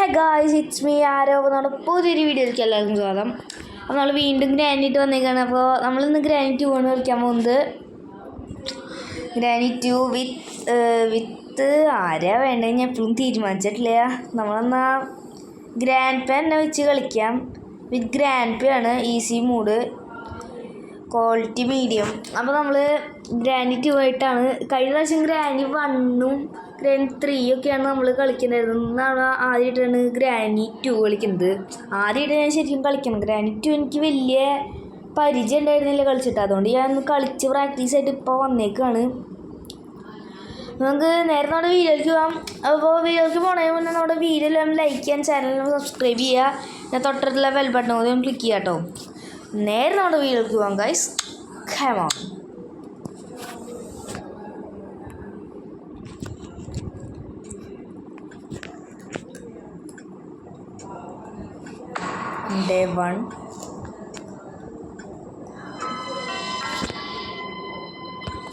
Hey guys it's me ആരോ നമ്മുടെ പുതിയൊരു വീഡിയോയിലേക്ക് എല്ലാവർക്കും സ്വാഗതം. അപ്പോൾ നമ്മൾ വീണ്ടും ഗ്രാനൈറ്റ് വന്നേക്കാണ്. അപ്പോൾ നമ്മളിന്ന് ഗ്രാനൈറ്റ് ആണ് കളിക്കാൻ പോകുന്നത് ഗ്രാനൈറ്റ് വിത്ത് വിത്ത് ആരാ വേണ്ടത് ഞാൻ എപ്പോഴും തീരുമാനിച്ചിട്ടില്ല. നമ്മളെന്നാ ഗ്രാൻഡ് പേ തന്നെ വെച്ച് കളിക്കാം. വിത്ത് ഗ്രാൻഡ് പേ ആണ് ഈസി മൂഡ് ക്വാളിറ്റി മീഡിയം അപ്പോൾ നമ്മൾ ഗ്രാനി ടു ആയിട്ടാണ് കഴിഞ്ഞ പ്രാവശ്യം ഗ്രാനി വണ്ണും ഗ്രാനി ത്രീ ഒക്കെയാണ് നമ്മൾ കളിക്കുന്നത് എന്നാണ് ആദ്യമായിട്ടാണ് ഗ്രാനി ടു കളിക്കുന്നത്. ആദ്യമായിട്ട് ഞാൻ ശരിക്കും കളിക്കണം. ഗ്രാനി ടു എനിക്ക് വലിയ പരിചയം ഉണ്ടായിരുന്നില്ല കളിച്ചിട്ട്. അതുകൊണ്ട് ഞാൻ കളിച്ച് പ്രാക്ടീസ് ആയിട്ട് ഇപ്പോൾ വന്നേക്കാണ്. നമുക്ക് നേരെ നമ്മുടെ വീഡിയോയ്ക്ക് പോകാം അപ്പോൾ വീഡിയോയ്ക്ക് പോണതിന് മുന്നേ നമ്മുടെ വീഡിയോ എല്ലാം ലൈക്ക് ചെയ്യാൻ ചാനൽ സബ്സ്ക്രൈബ് ചെയ്യുക പിന്നെ തൊട്ടടുത്തുള്ള ബെൽ ബട്ടൺ കൂടി ഒന്ന് ക്ലിക്ക് ചെയ്യാം കേട്ടോ നേരെ നമ്മുടെ വീഡിയോയ്ക്ക് പോകാം ഗൈസ് ഖമ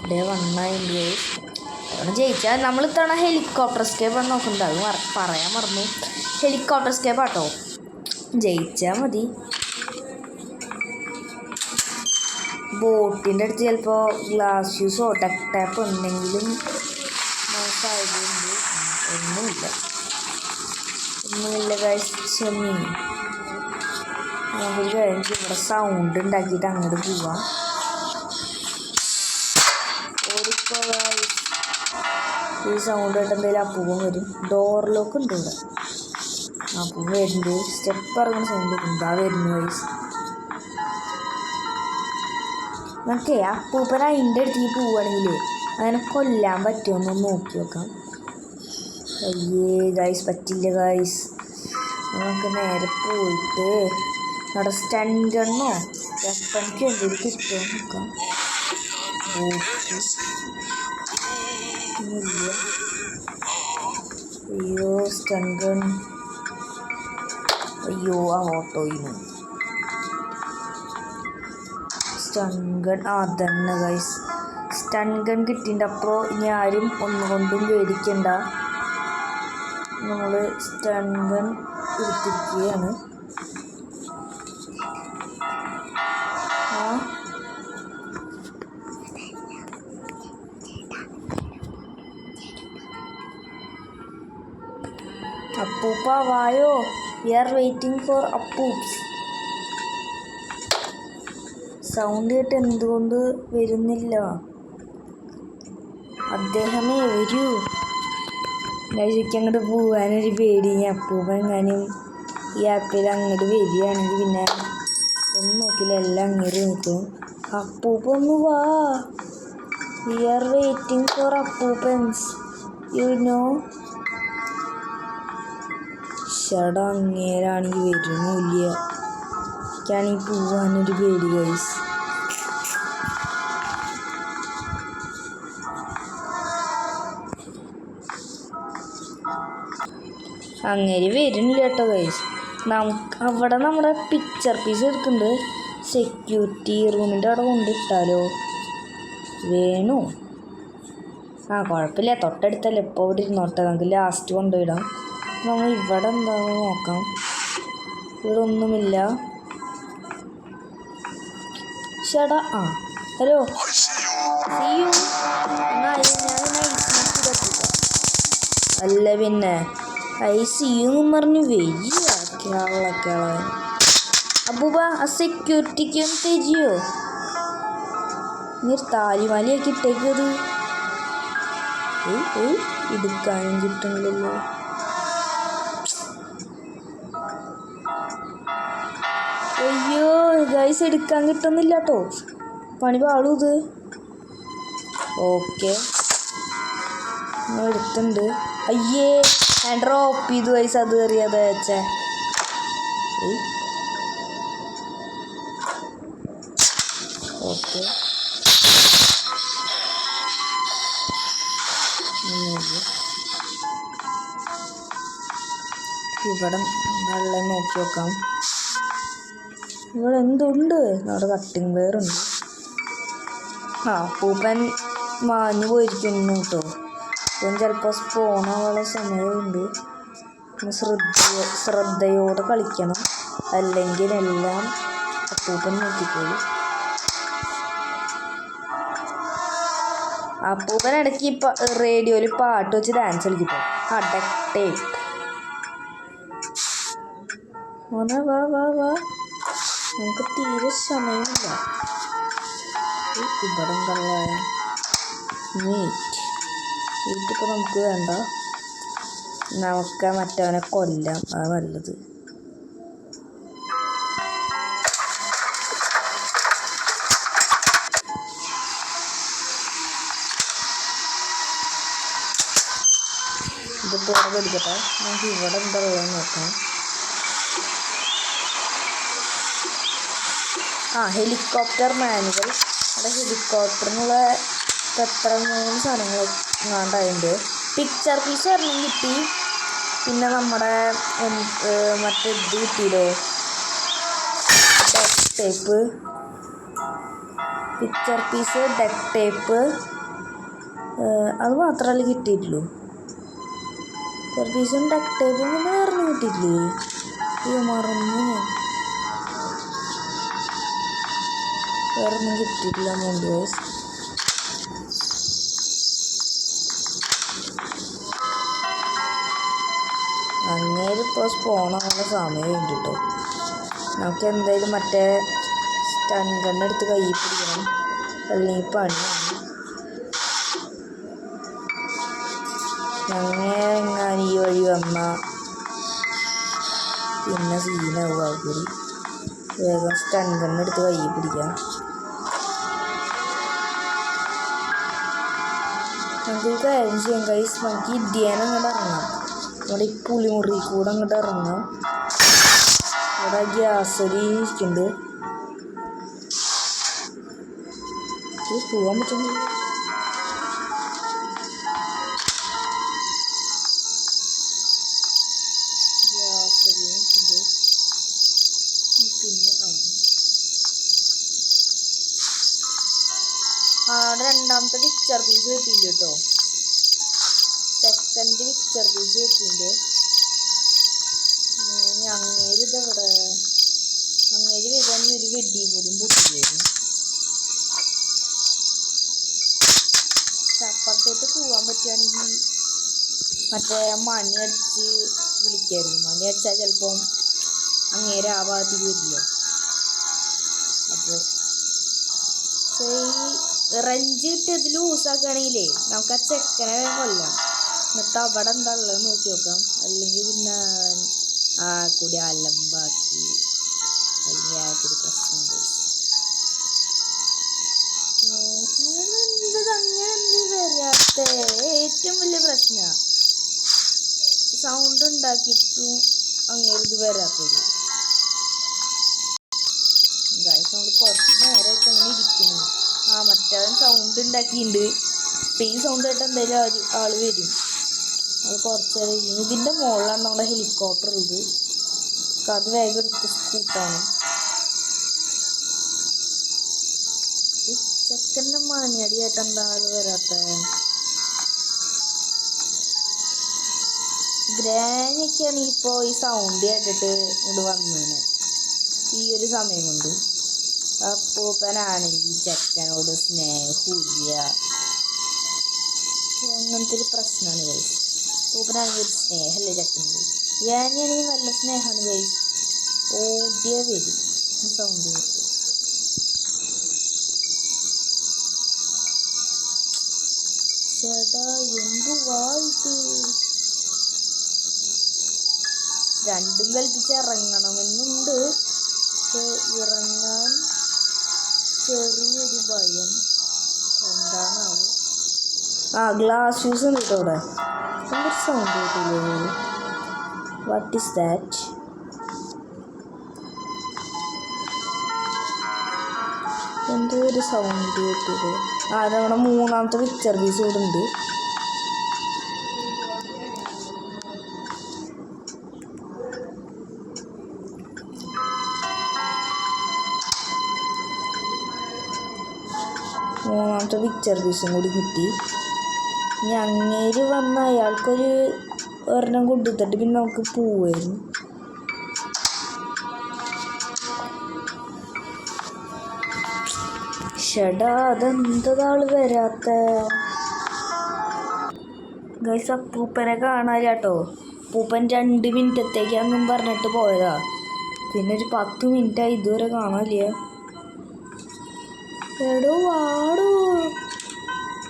ഡേ വൺ നയന്റി ജയിച്ചാൽ നമ്മൾ ഇത്തവണ ഹെലികോപ്റ്റർ സ്കേപ്പ് ആണ് നോക്കുന്നത്. അത് മറ പറയാൻ മറന്നു. ഹെലികോപ്റ്റർ സ്കേപ്പ് ആട്ടോ. ജയിച്ചാൽ മതി. ബോട്ടിന്റെ അടുത്ത് ചിലപ്പോൾ ഗ്ലാസ് യൂസോ ടെക് ടാപ്പ് ഉണ്ടെങ്കിലും സാധ്യതയുണ്ട് ഒന്നുമില്ല. ഒന്നുമില്ല കഴിച്ചമീ നമുക്കൊരു കഴിഞ്ഞ് ഇവിടെ സൗണ്ട് ഉണ്ടാക്കിയിട്ട് അങ്ങോട്ട് പോവാം. ഓടിക്കോ. ഈ സൗണ്ട് കേട്ട് എന്തെങ്കിലും അപ്പൂവം വരും. ഡോർ ലോക്ക് ഉണ്ട് ഇവിടെ. അപ്പൂവൻ വരുന്നത് സ്റ്റെപ്പ് ഇറങ്ങുന്ന സൗണ്ട് എന്താ വരുന്നു വയസ്സ് നമുക്ക് അപ്പൂപ്പൻ അതിന്റെ അടുത്തേക്ക് പോവുകയാണെങ്കിൽ അങ്ങനെ കൊല്ലാൻ പറ്റുമോ നോക്കി നോക്കാം. അയ്യേ ഗൈസ് പറ്റില്ല ഗൈസ് നമുക്ക് നേരെ പോയിട്ട് നമ്മുടെ സ്റ്റൺ ഗണ്ണോ വെപ്പണിക്ക് എന്തെങ്കിലും നോക്കാം അയ്യോ സ്റ്റൺ അയ്യോ ആ ഓട്ടോയിന് സ്റ്റൺ ഗൺ ആ തന്നെ ഗൈസ് സ്റ്റൺ ഗൺ കിട്ടിയിട്ടുണ്ട്. അപ്പോൾ ഇനി ആരും ഒന്നുകൊണ്ടും പേടിക്കണ്ട. നമ്മൾ സ്റ്റൺ ഗൺ എടുത്തിരിക്കുകയാണ്. അപ്പൂപ്പ വായോ വി ആർ വെയിറ്റിംഗ് ഫോർ അപ്പൂപ്സ് സൗണ്ട് കേട്ട് എന്തുകൊണ്ട് വരുന്നില്ല? അദ്ദേഹമേ വരൂ. കഴിച്ച് അങ്ങോട്ട് പോകാനൊരു പേടി. ഞാൻ അപ്പൂപ്പ എങ്ങാനും ഈ ആപ്പിൽ അങ്ങോട്ട് വരികയാണെങ്കിൽ പിന്നെ ഒന്നും നോക്കില്ല. എല്ലാം അങ്ങോട്ട് നോക്കും. അപ്പൂപ്പ ഒന്ന് വാ. വി ആർ വെയിറ്റിംഗ് ഫോർ അപ്പൂപ്പൻസ് യു നോ ഷട അങ്ങേരാണെങ്കിൽ വരുന്നില്ല എനിക്കാണെങ്കിൽ പോവാനൊരു പേടി ഗൈസ് അങ്ങനെ വരുന്നില്ല കേട്ടോ ഗൈസ് നമുക്ക് അവിടെ നമ്മുടെ പിക്ചർ പീസ് എടുക്കുന്നുണ്ട്. സെക്യൂരിറ്റി റൂമിന്റെ അവിടെ കൊണ്ടിട്ടാലോ? വേണു. ആ കുഴപ്പമില്ല. തൊട്ടടുത്തല്ലേ. ഇപ്പോൾ ഇവിടെ ഇരുന്നോട്ടെ. നമുക്ക് ലാസ്റ്റ് കൊണ്ടുപോയിടാം. നമ്മൾ ഇവിടെ എന്താണെന്ന് നോക്കാം? ഇവിടെ ഒന്നുമില്ല. ചേട്ടാ ആ ഹലോ. അല്ല പിന്നെ ഐ സി യു എന്ന് പറഞ്ഞ് വയ്യ കേളൊക്കെ അബൂബ ആ സെക്യൂരിറ്റിക്ക് ഒന്ന് തരിയോ? നീ താലിമാലിയൊക്കെ ഇട്ടേക്കത് ഏയ് ഏയ് എടുക്കാനും കിട്ടണില്ലല്ലോ. ഗൈസ് എടുക്കാൻ കിട്ടുന്നില്ല കേട്ടോ പണി പാളൂ ഇത്. ഓക്കെ എടുത്തുണ്ട് അയ്യേ ഞാൻ ഡ്രോപ്പ് ചെയ്തു ഗൈസ് അത് കയറിയത് വെച്ചേ. ഓക്കെ ഇവിടെ വെള്ളം നോക്കി നോക്കാം ഇവിടെ എന്തുണ്ട് അവിടെ കട്ടിങ് വെയറുണ്ട് ആ പൂപ്പൻ മാഞ്ഞു പോയിരിക്കുന്നു കേട്ടോ ഇപ്പം ചിലപ്പോൾ സ്പോണാവാനുള്ള സമയമുണ്ട്. ശ്രദ്ധ ശ്രദ്ധയോടെ കളിക്കണം. അല്ലെങ്കിൽ എല്ലാം അപ്പൂപ്പൻ നോക്കിക്കോളും. അപ്പൂപ്പൻ ഇടയ്ക്ക് റേഡിയോയിൽ പാട്ട് വെച്ച് ഡാൻസ് കളിക്കും മോനെ വാ വാ വാ. നമുക്ക് തീരെ സമയമില്ല. ഇവിടെ ഉണ്ടല്ലോ മീറ്റ് മീറ്റ് ഇപ്പം നമുക്ക് വേണ്ട. നമുക്ക് മറ്റവനെ കൊല്ലാം. അത് നല്ലത്. ഇതിപ്പോൾ ഇവിടെ കൊടുക്കട്ടെ നമുക്ക് ഇവിടെ എന്താ ഉണ്ടല്ലോ നോക്കാം. ആ ഹെലികോപ്റ്റർ മാനുവൽ അവിടെ ഹെലികോപ്റ്ററിനുള്ള എത്ര മൂന്ന് സാധനങ്ങൾ എങ്ങാണ്ടായിട്ടുണ്ട് പിക്ചർ പീസ് ഒരെണ്ണം കിട്ടി. പിന്നെ നമ്മുടെ മറ്റേ ഇത് കിട്ടിയില്ലോ? Deck tape picture piece deck tape അത് മാത്രമല്ല കിട്ടിയിട്ടുള്ളൂ. പിക്ചർ പീസും ഡെക്ക് ടേപ്പും പിന്നെ വേറെ കിട്ടിയിട്ടില്ലേ? ഇത് മറന്നു ഞാൻ. വേറെ ഒന്നും കിട്ടിയിട്ടില്ല മൂന്ന് വയസ്സ് അങ്ങേര് ഇപ്പോൾ സ്പോണാനുള്ള സമയമുണ്ട് കേട്ടോ നമുക്ക് എന്തായാലും മറ്റേ സ്റ്റൺ എടുത്ത് കൈ പിടിക്കണം. അല്ലെങ്കിൽ പണിയാണ് അങ്ങനെ ഈ വഴി വന്ന പിന്നെ സീനാവും ആൾക്കൂടി വേഗം സ്റ്റൺ കൈ പിടിക്കാം. നമുക്ക് ഒരു കാര്യം ചെയ്യാം കൈസ് നമുക്ക് ഇദ്യാനം അങ്ങോട്ട് ഇറങ്ങാം നമ്മുടെ ഈ പുളിമുറി കൂടെ അങ്ങോട്ട് ഇറങ്ങാം ഇവിടെ ഗ്യാസ് ഇരിക്കുന്നുണ്ട്. പോകാൻ പറ്റുന്നു രണ്ടാമത്തെ പിക്ചർ പീസ് കിട്ടിയില്ല കേട്ടോ. പീസ് കിട്ടിയിട്ടുണ്ട് ഇനി അങ്ങേര് ഇതെവിടെ അങ്ങേര് വരുവാണെങ്കിൽ ഒരു വെടി പോലും പൊട്ടിയായിരുന്നു അപ്പുറത്തോട്ട് പോകാൻ പറ്റുകയാണെങ്കിൽ മറ്റേ മണി അടിച്ച് വിളിക്കായിരുന്നു. മണി അടിച്ചാൽ ചിലപ്പം അങ്ങേരെ ആ ഭാഗത്തേക്ക് വരില്ല. അപ്പോൾ പക്ഷേ ഈ റഞ്ച് കിട്ടിയത് ലൂസാക്കുകയാണെങ്കിലേ നമുക്ക് ആ ചെക്കനെ കൊല്ലാം. എന്നിട്ട് അവിടെ എന്താ ഉള്ളത് നോക്കി നോക്കാം. അല്ലെങ്കിൽ പിന്നെ ആ കൂടി അലമ്പാക്കി. അല്ലെങ്കിൽ ആ പ്രശ്നം ഏറ്റവും വലിയ പ്രശ്നമാണ് സൗണ്ട് ഉണ്ടാക്കിയിട്ടും അങ്ങനെ ഇത് വരാത്തത്. നമ്മൾ കുറച്ച് നേരമായിട്ട് അങ്ങനെ ഇരിക്കുന്നു. ആ മറ്റവൻ സൗണ്ട് ഉണ്ടാക്കിയിട്ടുണ്ട്. ഇപ്പം ഈ സൗണ്ട് ആയിട്ട് എന്തായാലും ആൾ വരും. അത് കുറച്ച് ഇരിക്കും ഇതിന്റെ മുകളിലാണ് നമ്മുടെ ഹെലികോപ്റ്റർ ഉള്ളത്. അത് വേഗം എടുത്ത് സ്കൂട്ടാണ്. ഈ ചെക്കന്റെ മണിയടിയായിട്ട് എന്താ ആൾ വരാത്ത? ഗ്രാനൊക്കെയാണ് ഇപ്പോൾ ഈ സൗണ്ട് കേട്ടിട്ട് ഇങ്ങോട്ട് വന്നേനെ. ഈ ഒരു സമയം കൊണ്ട്. അപ്പൂപ്പനാണെങ്കിൽ ചെക്കനോട് സ്നേഹമില്ല അങ്ങനത്തെ ഒരു പ്രശ്നമാണ് ഗൈസ് അപ്പൂപ്പനാണെങ്കിൽ ഒരു സ്നേഹമല്ലേ ചക്കുന്നത് ഞാനാണെങ്കിൽ നല്ല സ്നേഹമാണ് ഗൈസ്. ഓടിയ വരും. സൗണ്ട് കേട്ടു. ചേട്ടാ എന്ത് വായിട്ട് രണ്ടും കൽപ്പിച്ച് ഇറങ്ങണമെന്നുണ്ട്. പക്ഷെ ഇറങ്ങാൻ ചെറിയൊരു ഭയം. എന്താണാവോ? ആ ഗ്ലാസ് യൂസ് ഉണ്ട് കേട്ടോ എന്തൊരു സൗണ്ട് കേട്ടില്ലേ വാട്ട് ഈസ് ദാറ്റ് എന്തോ സൗണ്ട് കേട്ടത് ആ നമ്മുടെ മൂന്നാമത്തെ പിക്ചർ പീസ് ഇവിടെ ഉണ്ട്. മൂന്നാമത്തെ പിക്ചർ പീസും കൂടി കിട്ടി. ഇനി അങ്ങേര് വന്ന അയാൾക്കൊരു ഒരെണ്ണം കൊണ്ടുത്തിട്ട് പിന്നെ നമുക്ക് പോവായിരുന്നു. ഷടാ അതെന്താൾ വരാത്ത? ഗൈസ് അപ്പൂപ്പനെ കാണാനില്ലാട്ടോ. പൂപ്പൻ രണ്ട് മിനിറ്റത്തേക്കാന്നും പറഞ്ഞിട്ട് പോയതാ. പിന്നെ ഒരു പത്ത് മിനിറ്റായി ഇതുവരെ കാണാനില്ല. എടോ വാടോ.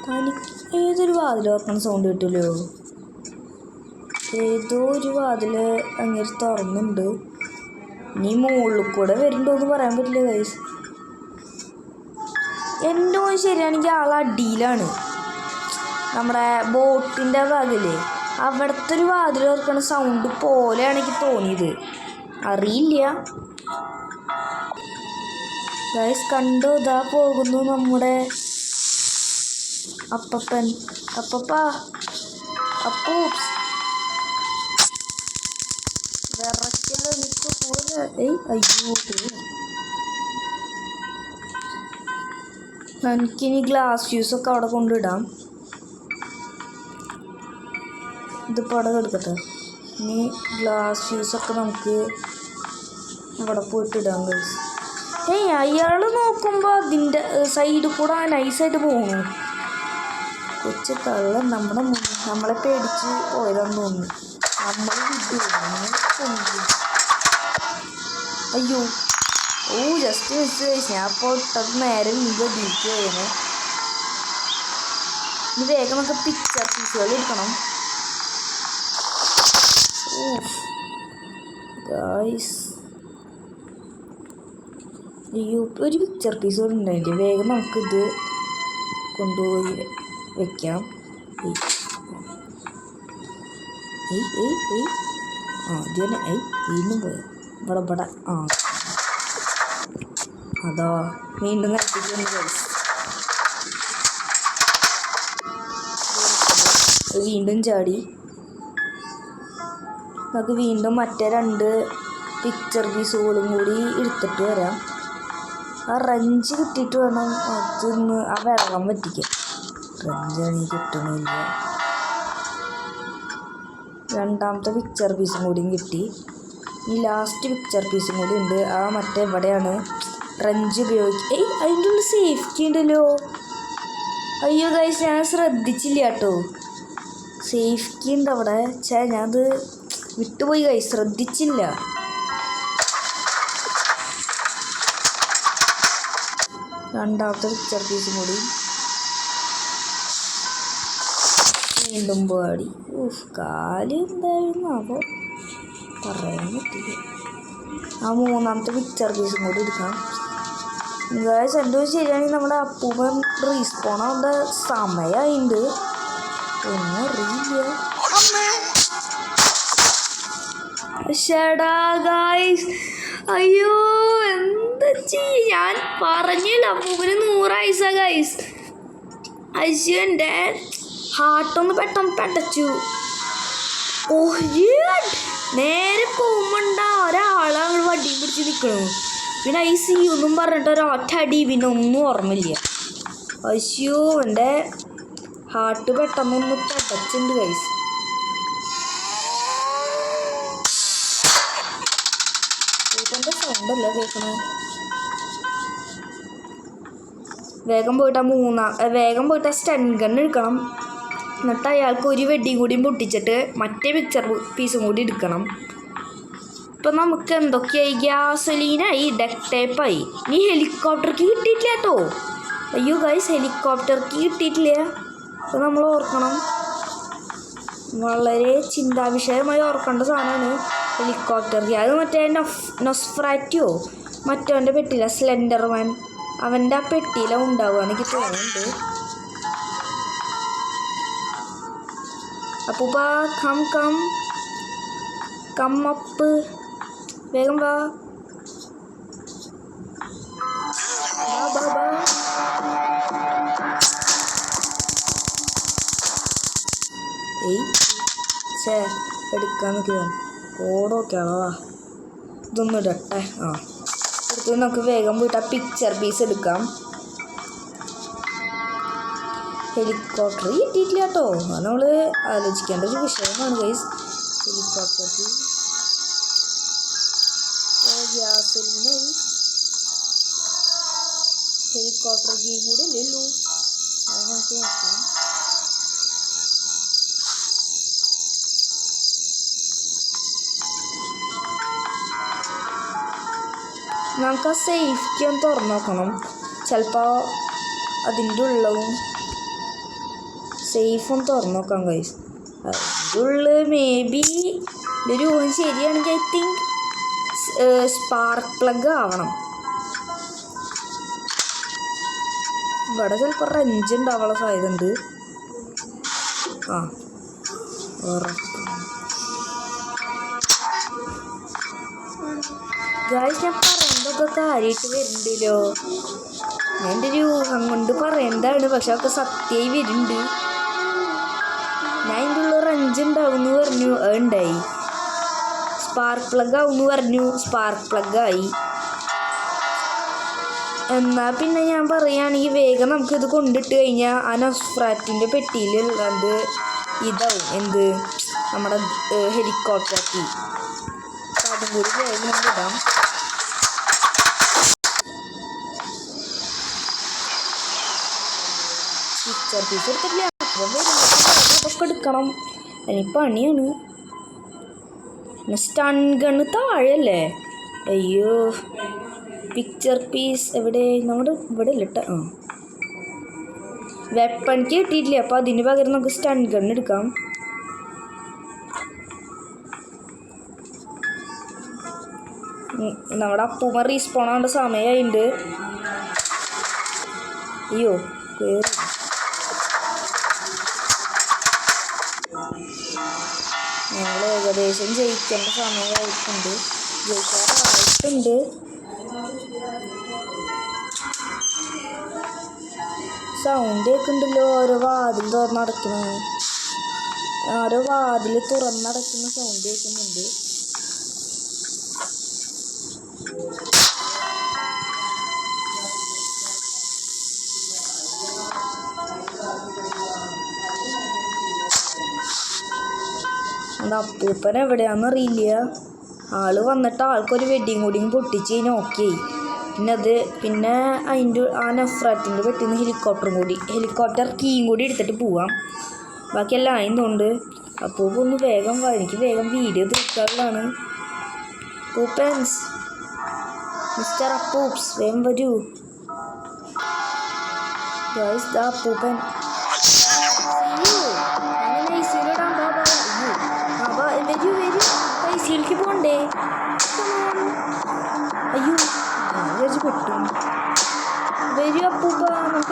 തനിക്ക് ഏതൊരു വാതിൽ തുറക്കണ സൗണ്ട് കിട്ടില്ലോ ഏതോ ഒരു വാതിൽ അങ്ങനെ തുറന്നുണ്ട്. നീ മുകളിൽ കൂടെ വരുന്നുണ്ടോ എന്ന് പറയാൻ പറ്റില്ല ഗൈസ് എന്റെ മോൻ ശരിയാണെങ്കിൽ ആൾ അടിയിലാണ്. നമ്മുടെ ബോട്ടിന്റെ ഭാഗമില്ലേ അവിടുത്തെ ഒരു വാതിൽ തുറക്കണ സൗണ്ട് പോലെയാണ് എനിക്ക് തോന്നിയത്. അറിയില്ല. ഗൈസ് കണ്ടോ ഇതാ പോകുന്നു നമ്മുടെ അപ്പപ്പൻ അപ്പപ്പ അപ്പൂപ്സ് വിറയ്ക്കല്ലോ നിൽക്കു പോലെ ഏയ് അയ്യോ എനിക്കിനി ഗ്ലാസ് ഫ്യൂസൊക്കെ അവിടെ കൊണ്ടിടാം ഇത് അവിടെ എടുക്കട്ടെ ഇനി ഗ്ലാസ് ഫ്യൂസൊക്കെ നമുക്ക് അവിടെ പോയിട്ട് ഇടാം ഗൈസ് ഏയ് അയാൾ നോക്കുമ്പോൾ അതിന്റെ സൈഡിൽ കൂടെ നൈസായിട്ട് പോകുന്നു കൊച്ചു കള്ളൻ നമ്മുടെ മുന്നിൽ നമ്മളെ പേടിച്ച് പോയതാന്ന് തോന്നുന്നു. നമ്മൾ വിട്ടു. അയ്യോ. ഓ ജസ്റ്റ് മിസ് കഴിച്ചു ഞാൻ അപ്പോൾ ഇട്ടത് നേരെ വീണ്ടും ഡീറ്റ് ചെയ്യുന്നു ഇനി വേഗം നമുക്ക് പിക്ചർ പീസുകൾ എടുക്കണം. ഗായ്സ് ഒരു പിക്ചർ പീസ് ഉണ്ടായിട്ട് വേഗം നമുക്കിത് കൊണ്ടുപോയി. വെക്കാം. ഏയ് ഏയ് ഏയ് ആ ഇത് ഏയ് വീണ്ടും പോയി. ഇവിടെ ഇവിടെ. ആ. അതോ വീണ്ടും കത്തിക്കുന്നു വീണ്ടും ചാടി. നമുക്ക് വീണ്ടും മറ്റേ രണ്ട് പിക്ചർ പീസുകളും കൂടി എടുത്തിട്ട് വരാം. ആ റഞ്ച് കിട്ടിയിട്ട് വേണം അതൊന്ന് ആ വെള്ളം പറ്റിക്കാൻ റഞ്ചാണെങ്കിൽ കിട്ടണില്ല. രണ്ടാമത്തെ പിക്ചർ പീസും കൂടിയും കിട്ടി. ഈ ലാസ്റ്റ് പിക്ചർ പീസും കൂടി ഉണ്ട്. ആ മറ്റേ എവിടെയാണ്? ട്രഞ്ച് ഉപയോഗിച്ച്. ഏയ് അതിന്റെ ഉള്ളിൽ സേഫ്റ്റി ഉണ്ടല്ലോ. അയ്യോ ഗൈസ് ഞാൻ ശ്രദ്ധിച്ചില്ല കേട്ടോ. സേഫ്റ്റി ഉണ്ട് അവിടെ. ചേ ഞാനത് വിട്ടുപോയി ഗൈസ് ശ്രദ്ധിച്ചില്ല. രണ്ടാമത്തെ പിക്ചർ പീസും കൂടി. വീണ്ടും പാടി. ഊഫ് കാൽ എന്തായിരുന്നു അപ്പോൾ പറയാൻ പറ്റില്ല. ആ മൂന്നാമത്തെ പിക്ചർ പീസും കൂടി എടുക്കാം. എന്തായാലും ഒരു ശരിയാണെങ്കിൽ നമ്മുടെ അപ്പൂപ്പൻ റീസ്പോൺ ആവേണ്ട സമയമായിട്ടുണ്ട് ഒന്നും അറിയില്ല. ഷടാ ഗായ്സ് അയ്യോ എന്താ ചെയ്യ ഞാൻ പറഞ്ഞില്ല അപ്പൂപ്പന് നൂറായിസ ഗൈസ് അശ്വൻ എന്റെ ഹാർട്ടൊന്ന് പെട്ടെന്ന് പെട്ടച്ചു ഓ നേരെ പോകുമ്പോണ്ട ഒരാളെ അങ്ങോട്ട് വടിയും പിടിച്ച് നിൽക്കണു പിന്നെ ഐ സി ഒന്നും പറഞ്ഞിട്ട് ഒരൊറ്റ അടി പിന്നെ ഒന്നും ഓർമ്മയില്ല. അശ്യോ എന്റെ ഹാർട്ട് പെട്ടെന്നൊന്ന് പെട്ടച്ചുണ്ട് കൈസ് സൗണ്ടല്ല കേൾക്കണേ? വേഗം പോയിട്ട് ആ മൂന്നാം വേഗം പോയിട്ട് ആ സ്റ്റൺ ഗൺ എടുക്കണം. എന്നിട്ട് അയാൾക്ക് ഒരു വെടിയും കൂടിയും പൊട്ടിച്ചിട്ട് മറ്റേ പിക്ചർ പീസും കൂടി എടുക്കണം. ഇപ്പം നമുക്ക് എന്തൊക്കെയായി? ഗ്യാസലീനായി ഡെക്ടേപ്പായി നീ ഹെലികോപ്റ്റർക്ക് കിട്ടിയിട്ടില്ല കേട്ടോ. അയ്യോ ഗൈസ് ഹെലികോപ്റ്റർക്ക് കിട്ടിയിട്ടില്ല. അപ്പം നമ്മൾ ഓർക്കണം. വളരെ ചിന്താവിഷയമായി ഓർക്കേണ്ട സാധനമാണ് ഹെലികോപ്റ്റർ അത് മറ്റേ നൊഫ് നൊസ്ഫ്രാറ്റിയോ മറ്റവന്റെ പെട്ടിയില്ല സ്ലെൻഡർമാൻ അവന്റെ ആ പെട്ടിയിലാണ് ഉണ്ടാവുക എനിക്ക് തോന്നുന്നുണ്ട്. അപ്പൂപ്പ കം കം. Come up. വേഗം വാ. ഏയ് ഛേ എടുക്കാൻ നിൽക്കുക ഓടൊക്കെ അളവാ ഇതൊന്നും ഇടട്ടെ. ആ. എടുത്ത് നമുക്ക് വേഗം പോയിട്ട് ആ പിക്ചർ പീസ് എടുക്കാം. ഹെലികോപ്റ്റർ. കിട്ടിയിട്ടില്ല കേട്ടോ. അത് നമ്മൾ ആലോചിക്കേണ്ട ഒരു വിഷയമാണ് ഗൈസ് ഹെലികോപ്റ്റർ. ഹെലികോപ്റ്റർ ഗെയിം കൂടെ ഇല്ലല്ലോ നമുക്ക് നോക്കാം. നമുക്ക് ആ സേഫ്റ്റി ഒന്ന് തുറന്നു നോക്കണം. ചിലപ്പോൾ അതിന്റെ ഉള്ളവും സേഫ് ഒന്ന് തുറന്നു നോക്കാം കൈസ് അതിന്റെ ഉള്ളിൽ മേ ബി ഒരു ഊഹം ശരിയാണെങ്കിൽ ഐ തിങ്ക് സ്പാർക്ക് പ്ലഗ് ആവണം. ഇവിടെ ചിലപ്പോൾ റഞ്ച് ഉണ്ടാവാനുള്ള സാധ്യത ഉണ്ട്. ആ ഗായ്സ് ഞാൻ പറയുന്നതൊക്കെ കാര്യമായിട്ട് വരുന്നുണ്ടല്ലോ. എന്റെ ഒരു ഊഹം കൊണ്ട് പറയണ്ടാണ് പക്ഷെ അതൊക്കെ സത്യമായി വരുന്നുണ്ട്. സ്പാർക്ക് പ്ലഗ് ആവും പറഞ്ഞു. സ്പാർക്ക് പ്ലഗ് ആയി. എന്നാൽ പിന്നെ ഞാൻ പറയുകയാണെങ്കിൽ വേഗം നമുക്കിത് കൊണ്ടിട്ട് കഴിഞ്ഞാൽ ആ നൊസ്ഫ്രാറ്റിന്റെ പെട്ടിയിൽ അത് ഇതാവും. എന്ത്? നമ്മുടെ ഹെലികോപ്റ്റർ അപ്പോൾ അതും കൂടി വേഗം ഇടാം. പിക്ചർ പീസ് എടുത്തിട്ടില്ല. അപ്പം എടുക്കണം. അതിന് പണിയാണ്. സ്റ്റൺ താഴെയല്ലേ? അയ്യോ പിക്ചർ പീസ് എവിടെ? നമ്മുടെ ഇവിടെ ഇല്ല ട്ടോ. ആ. വെപ്പണിക്ക് കിട്ടിയിട്ടില്ല? അപ്പോൾ അതിന് പകരം നമുക്ക് സ്റ്റൺ ഗണ്ണ് എടുക്കാം നമ്മുടെ അപ്പൂമ്മ റീസ്പോൺ ആവേണ്ട സമയമായിട്ടുണ്ട് അയ്യോ കേറി. ഏകദേശം ജയിക്കേണ്ട സമയമായിട്ടുണ്ട്. ജയിക്കാറായിട്ടുണ്ട്. സൗണ്ട് കേൾക്കുന്നുണ്ടല്ലോ. ഓരോ വാതിൽ തുറന്നടക്കണ. ഓരോ വാതിൽ തുറന്നടക്കുന്ന സൗണ്ട് കേൾക്കുന്നുണ്ട്. അപ്പൂപ്പൻ എവിടെയാണെന്നറിയില്ല ആൾ വന്നിട്ട് ആൾക്കൊരു വെഡിങ് കൂടിയും പൊട്ടിച്ച് കഴിഞ്ഞാൽ ഓക്കെ പിന്നെ അത് പിന്നെ അതിന്റെ ആ നഫ്രാറ്റിന്റെ പെട്ടിന്ന് ഹെലികോപ്റ്ററും കൂടി ഹെലികോപ്റ്റർ കീയും കൂടി എടുത്തിട്ട് പോവാം. ബാക്കിയെല്ലാം ആയതുകൊണ്ട് അപ്പൂപ്പ ഒന്ന് വേഗം എനിക്ക് വേഗം വീഡിയോ തീർക്കാറുള്ളതാണ് പൂപ്പൻസ് മിസ്റ്റർ അപ്പൂപ്സ് വേഗം വരൂ. ഗൈസ് ദാ അപ്പൂപ്പൻ.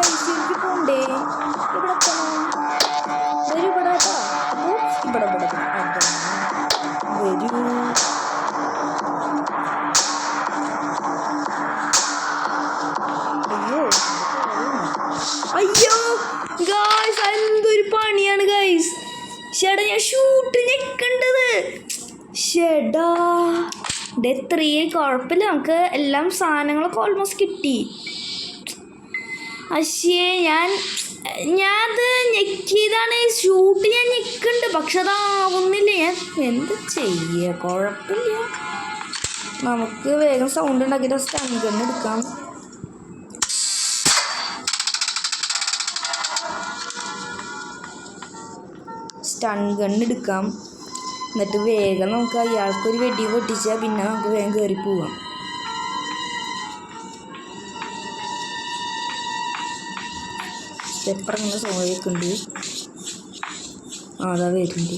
ഐസിയിലേക്ക് പോണ്ടേ ഇവിടെ വരൂ ഇവിടെ കേട്ടോ. ഇവിടെ. വരൂ. അയ്യോ അയ്യോ. ഗായ്സ് എന്തൊരു പണിയാണ് ഗായ്സ് ചേട്ടാ ഞാൻ ഷൂട്ട് ഞെക്കണ്ടത് ഷെടാ. ഇത് എത്രയേ കുഴപ്പമില്ല. നമുക്ക് എല്ലാം സാധനങ്ങളൊക്കെ ഓൾമോസ്റ്റ് കിട്ടി. പക്ഷേ ഞാൻ ഞാനത് ഞെക്കിയതാണ് ഷൂട്ട് ഞാൻ ഞെക്കുന്നുണ്ട് പക്ഷെ അതാവുന്നില്ല. ഞാൻ എന്ത് ചെയ്യുക കുഴപ്പമില്ല. നമുക്ക് വേഗം സൗണ്ട് ഉണ്ടാക്കിയിട്ട് സ്റ്റൺ ഗൺ എടുക്കാം. സ്റ്റൺ ഗൺ എടുക്കാം. എന്നിട്ട് വേഗം നമുക്ക് അയാൾക്കൊരു വെടി പൊട്ടിച്ചാൽ പിന്നെ നമുക്ക് വേഗം കയറി പോവാം. സ്റ്റെപ്പർ ഇങ്ങനെ സോയക്കുണ്ട് ആ അതാ വരുന്നുണ്ട്.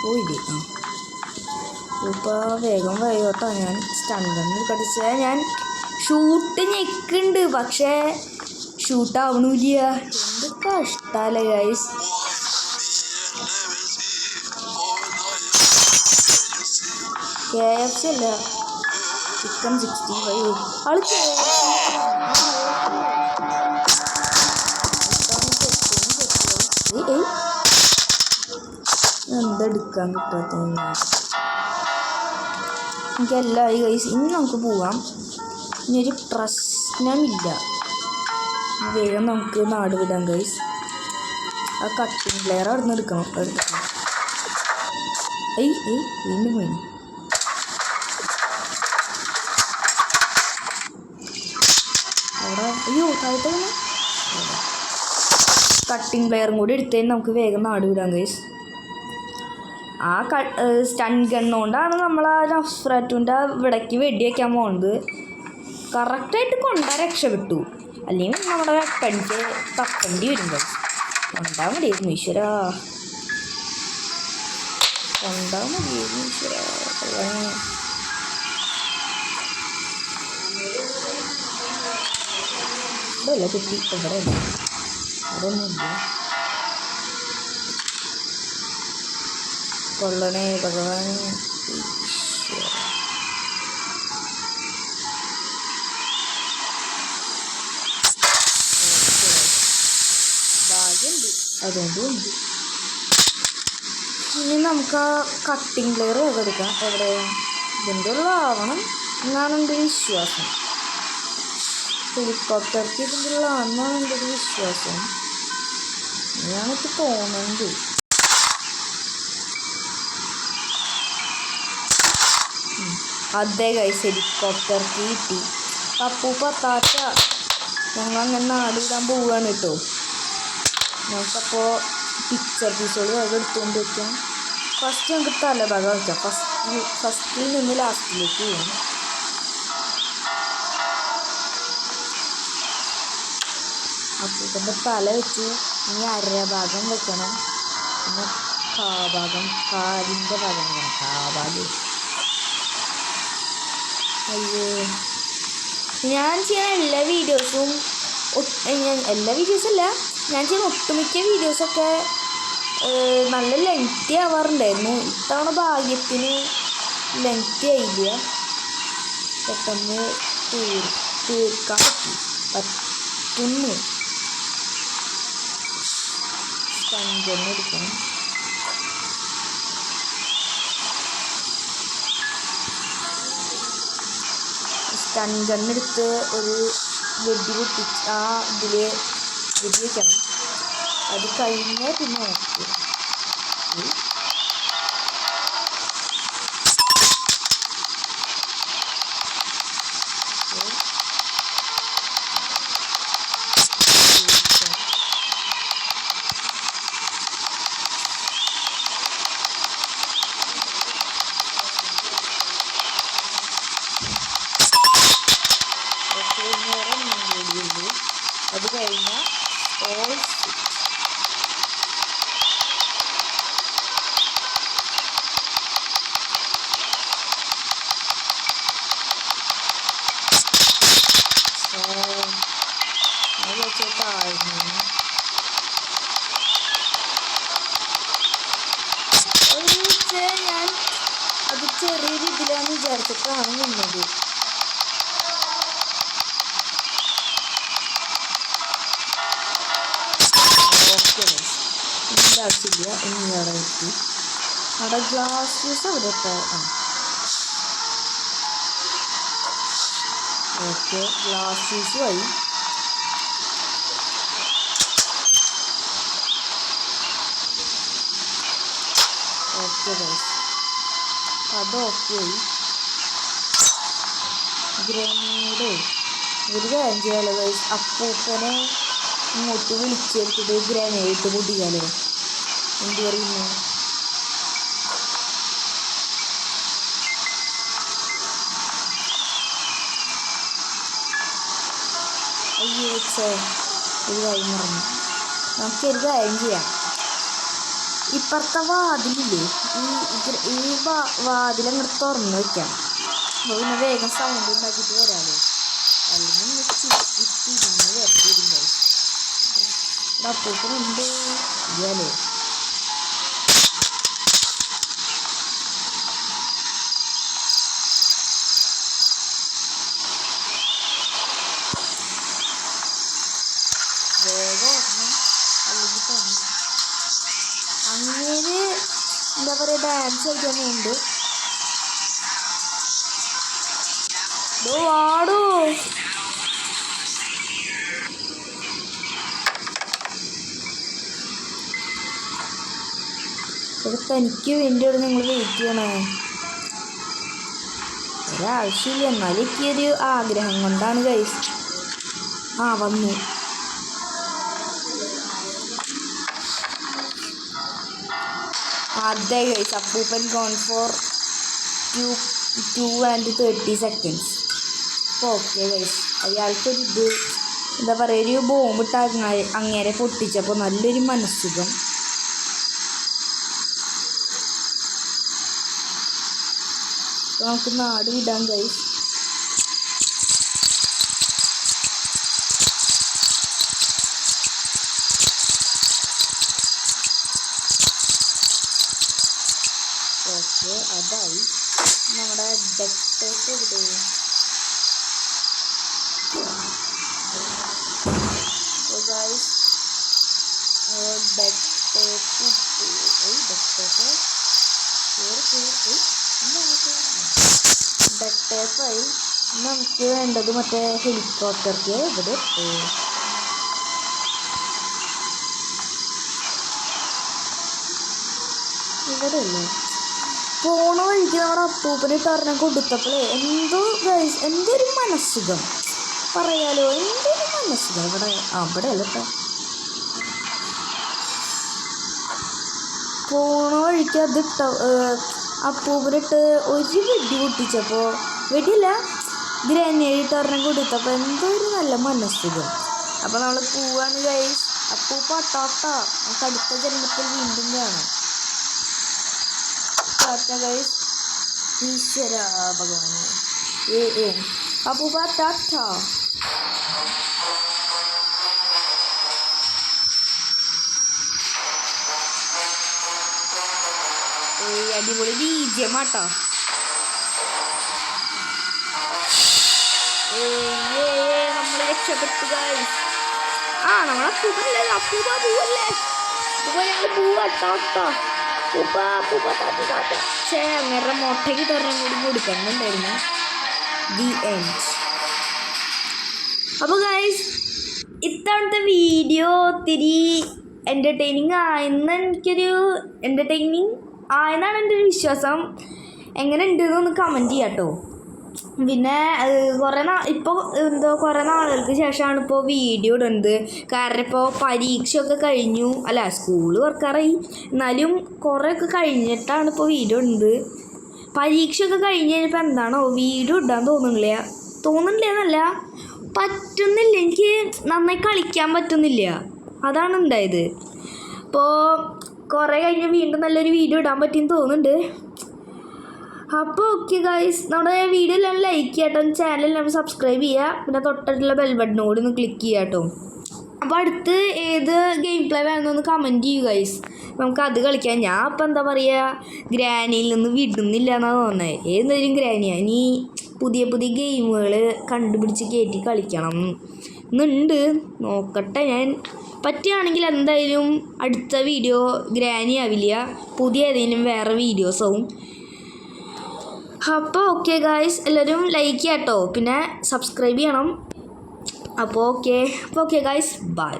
പോയില്ലേ? ആ. ഇപ്പോൾ വേഗം വൈകോട്ടോ ഞാൻ സ്റ്റൺ കടിച്ച ഞാൻ ഷൂട്ട് ഞെക്കുന്നുണ്ട് പക്ഷേ ഷൂട്ട് ആവണില്ല എന്ത് കഷ്ടല്ലേ ഗൈസ് കെ എഫ് സി അല്ല. ചിക്കൻ സിക്സ്റ്റി ഫൈവ് ആൾ കെ എന്തെടുക്കാൻ കിട്ടാത്ത എനിക്ക് എല്ലായി കൈസ് ഇനി നമുക്ക് പോവാം. ഇനി ഒരു പ്രശ്നമില്ല. വേഗം നമുക്ക് നാട് വിടാം കൈസ് ആ കട്ടിങ് പ്ലെയർ അവിടെ നിന്ന് എടുക്കണം എടുക്കണം. ഏയ് ഏയ് വീണ്ടും വേണം. അവിടെ അയ്യോ താഴത്തെ കട്ടിങ് പ്ലെയറും കൂടി എടുത്തേ നമുക്ക് വേഗം നാട് വിടാം ഗൈസ് ആ ക സ്റ്റൺ ഗണ്ണുകൊണ്ടാണ് നമ്മൾ ആ നഫ്രാറ്റുന്റെ ഇവിടേക്ക് വെടി വയ്ക്കാൻ പോകുന്നത് കറക്റ്റായിട്ട് കൊണ്ടാ രക്ഷപ്പെട്ടു. അല്ലെങ്കിൽ നമ്മുടെ വെപ്പണിക്ക് തപ്പേണ്ടി വരുമ്പോൾ കൊണ്ടാ മതിയായിരുന്നു ഈശ്വര. കൊണ്ടാ മതിയായിരുന്നു ഈശ്വര. അല്ല കുട്ടി? ഇവിടെ അല്ല കൊള്ളണേ ഭഗവാൻ ഭാഗ്യമുണ്ട് അതുകൊണ്ടും. ഉണ്ട് ഇനി നമുക്ക് ആ കട്ടിങ് ലെയർ എടുക്കാം എവിടെ ഇതിന്റെ ഉള്ളതാവണം എന്നാണ് എന്റെ വിശ്വാസം. ഹെലികോപ്റ്റർക്ക് ഇതിന്റെ ഉള്ളതാണെന്നാണ് എന്റെ വിശ്വാസം. ഞാനിപ്പോൾ തോന്നുന്നുണ്ട് അതെ കൈസ് ഹെലികോപ്റ്റർ കിട്ടി. പപ്പൂപ്പ താറ്റ ഞങ്ങൾ അങ്ങനെ നാടിടാൻ പോവുകയാണ് കേട്ടോ നമുക്കപ്പോൾ പിക്ചർ പീസുകൾ അത് എടുത്തുകൊണ്ട് വയ്ക്കാം ഫസ്റ്റ് നമുക്ക് തലഭാഗം വയ്ക്കാം. ഫസ്റ്റ് ഫസ്റ്റിൽ നിന്ന് ലാസ്റ്റിലേക്ക് പോകും അപ്പൂപ്പന്റെ തല വെച്ച് ഇനി അരഭാഗം വെക്കണം. പിന്നെ കാഭാഗം കാലിന്റെ ഭാഗം വെക്കണം. കാഭാഗം അയ്യോ. ഞാൻ ചെയ്യുന്ന എല്ലാ വീഡിയോസും ഞാൻ എല്ലാ വീഡിയോസും അല്ല ഞാൻ ചെയ്യുന്ന ഒട്ടുമിക്ക വീഡിയോസൊക്കെ നല്ല ലെങ്തി ആവാറുണ്ടായിരുന്നു. ഇത്തവണ ഭാഗ്യത്തിന് ലെങ്തി ആയില്ല. പെട്ടെന്ന് തീർ തീർക്കാൻ പറ്റി. പറ്റുന്നു. സ്പഞ്ചെന്ന് എടുക്കണം. ഗണ്ണെടുത്ത് ഒരു വെടി പൊട്ടിച്ച് ആ ഇതിൽ വെടി വയ്ക്കണം അത് കഴിഞ്ഞ് പിന്നെ നമുക്ക് ഉം. ഉം. ഓക്കെ വേറെ ഒന്നും കൂടിയുള്ളൂ അത് കഴിഞ്ഞാൽ ഓൾ അത് വെച്ച് താഴ്ന്നു ഒരു ചെ- ഞാൻ അത് ചെറിയൊരു ഇതിലാന്ന് വിചാരിച്ചിട്ടാണ് നിന്നത്. ഓക്കെ. ആവശ്യമില്ല ഇനി അവിടെ എത്തി. അവിടെ ഗ്ലാസ് ജ്യൂസ് അവിടെ ആ. ഓക്കെ ഗ്ലാസ് ജ്യൂസ് ആയി ഓക്കെ ഗൈസ് അത് ഓക്കെ ആയി ഗ്രനേഡ് ഒരു കാര്യം ചെയ്യാലോ അപ്പൂപ്പനെ ഇങ്ങോട്ട് വിളിച്ചെടുത്തിട്ട് ഗ്രനേഡ് പൊട്ടിക്കാലോ. എന്ത് പറയുന്നു? അയ്യോ ഒരു കാര്യം നമുക്ക് നമുക്കൊരു കാര്യം ചെയ്യാം. ഇപ്പുറത്തെ വാതിലില്ലേ? ഈ ഈ വാ വാതിലങ്ങോട്ട് തുറന്നു വെക്കാം. അപ്പോൾ പിന്നെ വേഗം സൗണ്ട് ഉണ്ടാക്കിയിട്ട് വരാമല്ലോ അല്ലെങ്കിൽ ഇത്തിരിഞ്ഞ് വെറുതെ ഇരുന്നു അപ്പൂപ്പനുണ്ട്. പറയുക ഡാൻസ് കളിക്കാൻ എനിക്ക് വേണ്ടി ആടോ വേണ്ടിയാണ് നിങ്ങൾ വെയിറ്റ് ചെയ്യണേ. ഒരാവശ്യമില്ല. എന്നാലും എനിക്കൊരു ആഗ്രഹം കൊണ്ടാണ് ഗൈസ് ആ വന്നു. അതെ ഗൈസ് അപ്പൂപ്പൻ gone for two two and thirty seconds okay guys അയാൾക്കൊരു ഇത് എന്താ പറയുക ഒരു ബോംബിട്ട് അങ്ങ അങ്ങേരെ പൊട്ടിച്ചപ്പോൾ നല്ലൊരു മനസ്സുഖം. നമുക്ക് നാട് വിടാം ഗൈസ് ഡെക്ടേഴ്സായി നമുക്ക് വേണ്ടത് മറ്റേ ഹെലികോപ്റ്റർക്ക് ഇവിടെ. ഇവിടെ അല്ലേ പോണ വഴിക്ക് നമ്മുടെ അപ്പൂപ്പന് ടർണം കൊടുത്തപ്പോഴേ എന്തോ ഗൈസ് എന്തോ ഒരു മനസ്സുഖം. പറയാലോ എന്തൊരു മനസ്സുഖം ഇവിടെ അവിടെ അല്ല പോണ വഴിക്ക് അത് ആ അപ്പൂപ്പനിട്ട് ഒരു വെടി പൊട്ടിച്ചപ്പോൾ വെടിയില്ല ഇതിൽ ഇട്ട് ഒരെണ്ണം കൊടുത്തപ്പോൾ എന്തോ ഒരു നല്ല മനസ്സുഖം അപ്പോൾ നമ്മൾ പോവാണ് കൈ അപ്പൂപ്പ പട്ടോട്ട. നമുക്ക് അടുത്ത ജന്മത്തിൽ വീണ്ടും കാണാം. ടാറ്റ കൈസ് ഈശ്വര ഭഗവാനെ. ഏ ഏ. അപ്പൂപ്പ ടാറ്റ അടിപൊളി ബീജം കേട്ടോ നമ്മൾ രക്ഷപ്പെട്ടു guys. ആ നമ്മളെ പൂവല്ലേ? അപ്പൂപ്പ പൂവല്ലേ പൂവ ഞങ്ങൾ പൂവട്ടോ പൂപ്പ പൂപ്പ താത്ത താത്ത പക്ഷേ അങ്ങനെ മുട്ടയ്ക്ക് തുറന്നും കൂടി കൊടുക്കണമെന്നുണ്ടായിരുന്നു ദി എൻഡ് അപ്പോൾ ഗൈസ് ഇത്തവണത്തെ വീഡിയോ ഒത്തിരി എന്റർടൈനിങ് ആയെന്ന് എനിക്കൊരു എന്റർടൈനിങ് ആയെന്നാണ് എന്റെ ഒരു വിശ്വാസം. എങ്ങനെ ഉണ്ടെന്ന് ഒന്ന് കമന്റ് ചെയ്യാം കേട്ടോ പിന്നെ കുറേ നാ ഇപ്പോൾ എന്തോ കുറേ നാളുകൾക്ക് ശേഷമാണ് ഇപ്പോൾ വീഡിയോ ഇടുന്നത്. കാരണം ഇപ്പോൾ പരീക്ഷയൊക്കെ കഴിഞ്ഞു. അല്ല സ്കൂൾ വർക്കാറായി എന്നാലും കുറേയൊക്കെ കഴിഞ്ഞിട്ടാണ് ഇപ്പോൾ വീഡിയോ ഇടുന്നത്. പരീക്ഷയൊക്കെ കഴിഞ്ഞ് കഴിഞ്ഞപ്പോൾ എന്താണോ വീഡിയോ ഇടാൻ തോന്നുന്നില്ല. തോന്നുന്നില്ല എന്നല്ല പറ്റുന്നില്ല. എനിക്ക് നന്നായി കളിക്കാൻ പറ്റുന്നില്ല. അതാണ് ഉണ്ടായത്. അപ്പോൾ കുറേ കഴിഞ്ഞ് വീണ്ടും നല്ലൊരു വീഡിയോ ഇടാൻ പറ്റിയെന്ന് തോന്നുന്നുണ്ട്. അപ്പോൾ ഓക്കെ ഗൈസ് നമ്മുടെ വീഡിയോ എല്ലാം ലൈക്ക് ചെയ്യട്ടോ ചാനൽ നമ്മൾ സബ്സ്ക്രൈബ് ചെയ്യുക പിന്നെ തൊട്ടടുത്തുള്ള ബെൽ ബട്ടനും കൂടി ഒന്ന് ക്ലിക്ക് ചെയ്യുക കേട്ടോ. അപ്പോൾ അടുത്ത് ഏത് ഗെയിം പ്ലേ വേണമെന്നൊന്ന് കമന്റ് ചെയ്യൂ ഗൈസ് നമുക്ക് അത് കളിക്കാം. ഞാൻ അപ്പം എന്താ പറയുക ഗ്രാനിയിൽ നിന്ന് വിടുന്നില്ല എന്നാണ് തോന്നുന്നത് ഏതെങ്കിലും ഗ്രാനിയാണ് ഇനി പുതിയ പുതിയ ഗെയിമുകൾ കണ്ടുപിടിച്ച് കയറ്റി കളിക്കണം. എന്നുണ്ട് നോക്കട്ടെ ഞാൻ. പറ്റുകയാണെങ്കിൽ എന്തായാലും അടുത്ത വീഡിയോ ഗ്രാനി ആവില്ല. പുതിയ ഏതെങ്കിലും വേറെ വീഡിയോസാവും. അപ്പോൾ ഓക്കെ ഗായ്സ് എല്ലാവരും ലൈക്ക് ചെയ്യാം കേട്ടോ പിന്നെ സബ്സ്ക്രൈബ് ചെയ്യണം. അപ്പോൾ ഓക്കെ അപ്പോൾ ഓക്കെ ഗായ്സ് ബൈ